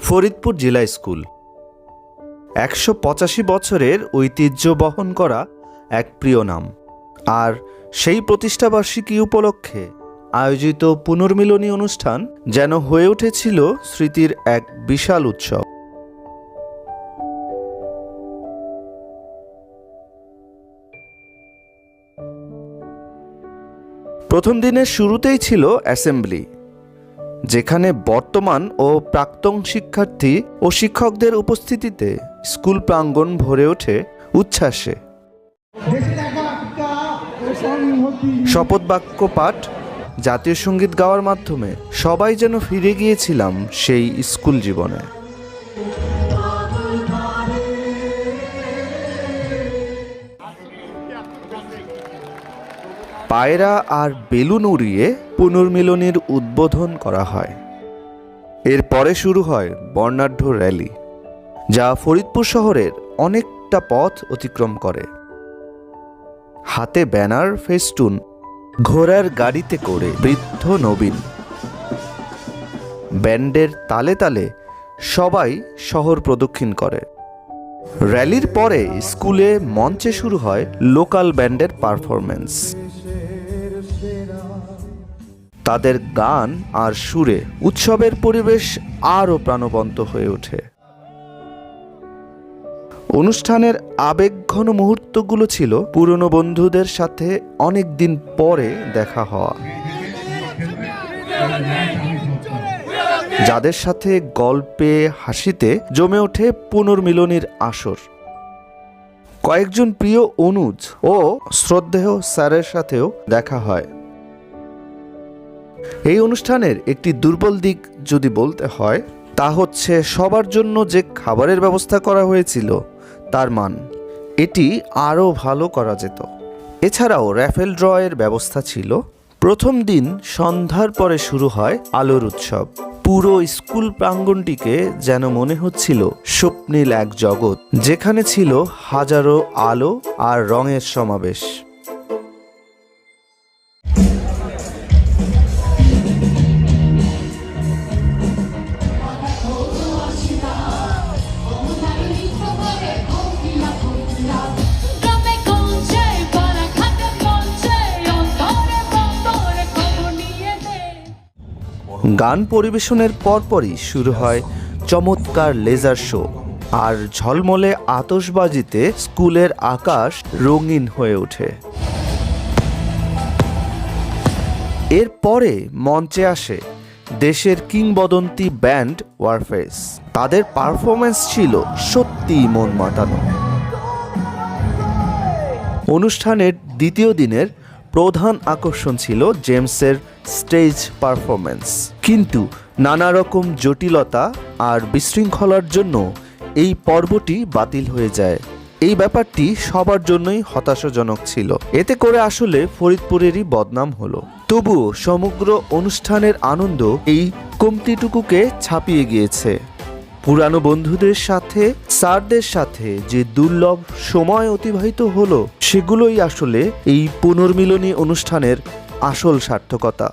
ফরিদপুর জেলা স্কুল। একশো পঁচাশি বছরের ঐতিহ্য বহন করা এক প্রিয় নাম। আর সেই প্রতিষ্ঠাবার্ষিকী উপলক্ষে আয়োজিত পুনর্মিলনী অনুষ্ঠান যেন হয়ে উঠেছিল স্মৃতির এক বিশাল উৎসব। প্রথম দিনের শুরুতেই ছিল অ্যাসেম্বলি। যেখানে বর্তমান ও প্রাক্তন শিক্ষার্থী ও শিক্ষকদের উপস্থিতিতে স্কুল প্রাঙ্গণ ভরে ওঠে উচ্ছ্বাসে। শপথ বাক্য পাঠ, জাতীয় সংগীত গাওয়ার মাধ্যমে সবাই যেন ফিরে গিয়েছিলাম সেই স্কুল জীবনে। পায়রা আর বেলুন উড়িয়ে পুনর্মিলনীর উদ্বোধন করা হয়। এরপরে শুরু হয় বর্ণাঢ্য র্যালি, যা ফরিদপুর শহরের অনেকটা পথ অতিক্রম করে। হাতে ব্যানার, ফেস্টুন, ঘোড়ার গাড়িতে করে বৃদ্ধ নবীন। ব্যান্ডের তালে তালে সবাই শহর প্রদক্ষিণ করে। র্যালির পরে স্কুলে মঞ্চে শুরু হয় লোকাল ব্যান্ডের পারফরমেন্স তাদের গান আর সুরে উৎসবের পরিবেশ আরও প্রাণবন্ত হয়ে ওঠে। অনুষ্ঠানের আবেগঘন মুহূর্তগুলো ছিল পুরনো বন্ধুদের সাথে অনেক দিন পরে দেখা হওয়া। যাদের সাথে গল্পে, হাসিতে জমে ওঠে পুনর্মিলনীর আসর। কয়েকজন প্রিয় অনুজ ও শ্রদ্ধেয় স্যারের সাথেও দেখা হয়। এই অনুষ্ঠানের একটি দুর্বল দিক যদি বলতে হয়, তা হচ্ছে সবার জন্য যে খাবারের ব্যবস্থা করা হয়েছিল, তার মান। এটি আরও ভালো করা যেত। এছাড়াও র্যাফেল ড্রয়ের ব্যবস্থা ছিল। প্রথম দিন সন্ধ্যার পরে শুরু হয় আলোর উৎসব। পুরো স্কুল প্রাঙ্গণটিকে যেন মনে হচ্ছিল স্বপ্নীল এক জগৎ, যেখানে ছিল হাজারো আলো আর রঙের সমাবেশ। গান পরিবেশনের পরপরই শুরু হয় চমৎকার লেজার শো, আর ঝলমলে আতশবাজিতে স্কুলের আকাশ রঙিন হয়ে ওঠে। এরপরে মঞ্চে আসে দেশের কিংবদন্তি ব্যান্ড ওয়ারফেস। তাদের পারফরমেন্স ছিল সত্যিই মন মাতানো অনুষ্ঠানের দ্বিতীয় দিনের প্রধান আকর্ষণ ছিল জেমসের স্টেজ পারফরমেন্স কিন্তু নানা রকম জটিলতা আর বিশৃঙ্খলার জন্য এই পর্বটি বাতিল হয়ে যায়। এই ব্যাপারটি সবার জন্যই হতাশাজনক ছিল। এতে করে আসলে ফরিদপুরেরই বদনাম হলো। তবুও সমগ্র অনুষ্ঠানের আনন্দ এই কমতিটুকুকে ছাপিয়ে গিয়েছে। পুরানো বন্ধুদের সাথে, স্যারদের সাথে যে দুর্লভ সময় অতিবাহিত হলো, সেগুলোই আসলে এই পুনর্মিলনী অনুষ্ঠানের আসল সার্থকতা।